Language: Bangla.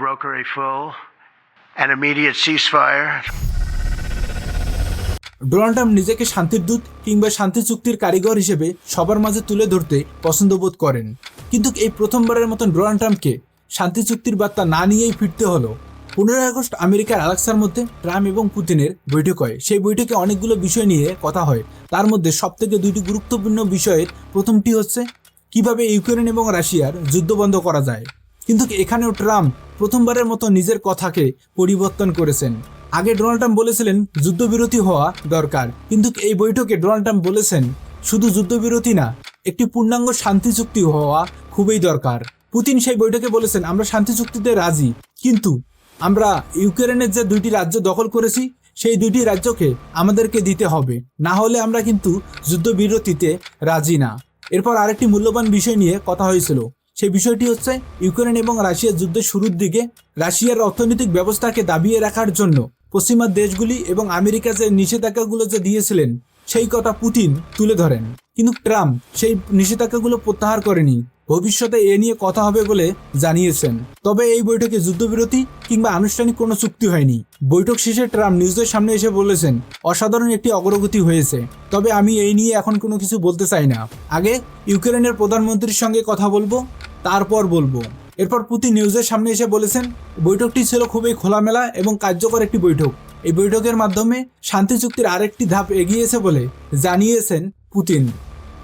broker a full and immediate ceasefire. Donald Trump নিজেকে শান্তির দূত কিংবা শান্তি চুক্তির কারিগর হিসেবে সবার মাঝে তুলে ধরতে পছন্দ বোধ করেন। কিন্তু এই প্রথমবারের মতন ডোনাল্ড ট্রাম্পকে শান্তি চুক্তির বার্তা না নিয়েই ফিরতে হলো। পনেরোই আগস্ট আমেরিকার আলাক্সার মধ্যে ট্রাম্প এবং পুতিনের বৈঠক হয় সেই বৈঠকে অনেকগুলো বিষয় নিয়ে কথা হয়। তার মধ্যে সবথেকে দুইটি গুরুত্বপূর্ণ বিষয়ের প্রথমটি হচ্ছে, কীভাবে ইউক্রেন এবং রাশিয়ার যুদ্ধ বন্ধ করা যায়। কিন্তু এখানেও ট্রাম্প প্রথমবারের মতো নিজের কথাকে পরিবর্তন করেছেন। আগে ডোনাল্ড ট্রাম্প বলেছিলেন, যুদ্ধবিরতি হওয়া দরকার। কিন্তু এই বৈঠকে ডোনাল্ড ট্রাম্প বলেছেন, শুধু যুদ্ধবিরতি না, একটি পূর্ণাঙ্গ শান্তি চুক্তি হওয়া খুবই দরকার। পুতিন সেই বৈঠকে বলেছেন, আমরা শান্তি চুক্তিতে রাজি, কিন্তু আমরা ইউক্রেনের যে দুইটি রাজ্য দখল করেছি, সেই দুইটি রাজ্যকে আমাদেরকে দিতে হবে। না হলে আমরা কিন্তু যুদ্ধবিরতিতে রাজি না। এরপর আরেকটি মূল্যবান বিষয় নিয়ে কথা হয়েছিল। সেই বিষয়টি হচ্ছে ইউক্রেন এবং রাশিয়ার যুদ্ধের শুরুর দিকে রাশিয়ার অর্থনৈতিক ব্যবস্থাকে দাবিয়ে রাখার জন্য পশ্চিমা দেশগুলি এবং আমেরিকা যে নিষেধাজ্ঞাগুলো যে দিয়েছিলেন, সেই কথা পুতিন তুলে ধরেন। কিন্তু ট্রাম্প সেই নিষেধাজ্ঞাগুলো প্রত্যাহার করেনি। ভবিষ্যতে এ নিয়ে কথা হবে বলে জানিয়েছেন। তবে এই বৈঠকে যুদ্ধবিরতি কিংবা আনুষ্ঠানিক কোনো চুক্তি হয়নি। বৈঠক শেষে ট্রাম্প নিউজের সামনে এসে বলেছেন, অসাধারণ একটি অগ্রগতি হয়েছে। তবে আমি এই নিয়ে এখন কোনো কিছু বলতে চাই না। আগে ইউক্রেনের প্রধানমন্ত্রীর সঙ্গে কথা বলব তারপর বলব। এরপর পুতিন নিউজের সামনে এসে বলেছেন, বৈঠকটি ছিল খুবই খোলামেলা এবং কার্যকর একটি বৈঠক। এই বৈঠকের মাধ্যমে শান্তি চুক্তির আরেকটি ধাপ এগিয়েছে বলে জানিয়েছেন পুতিন।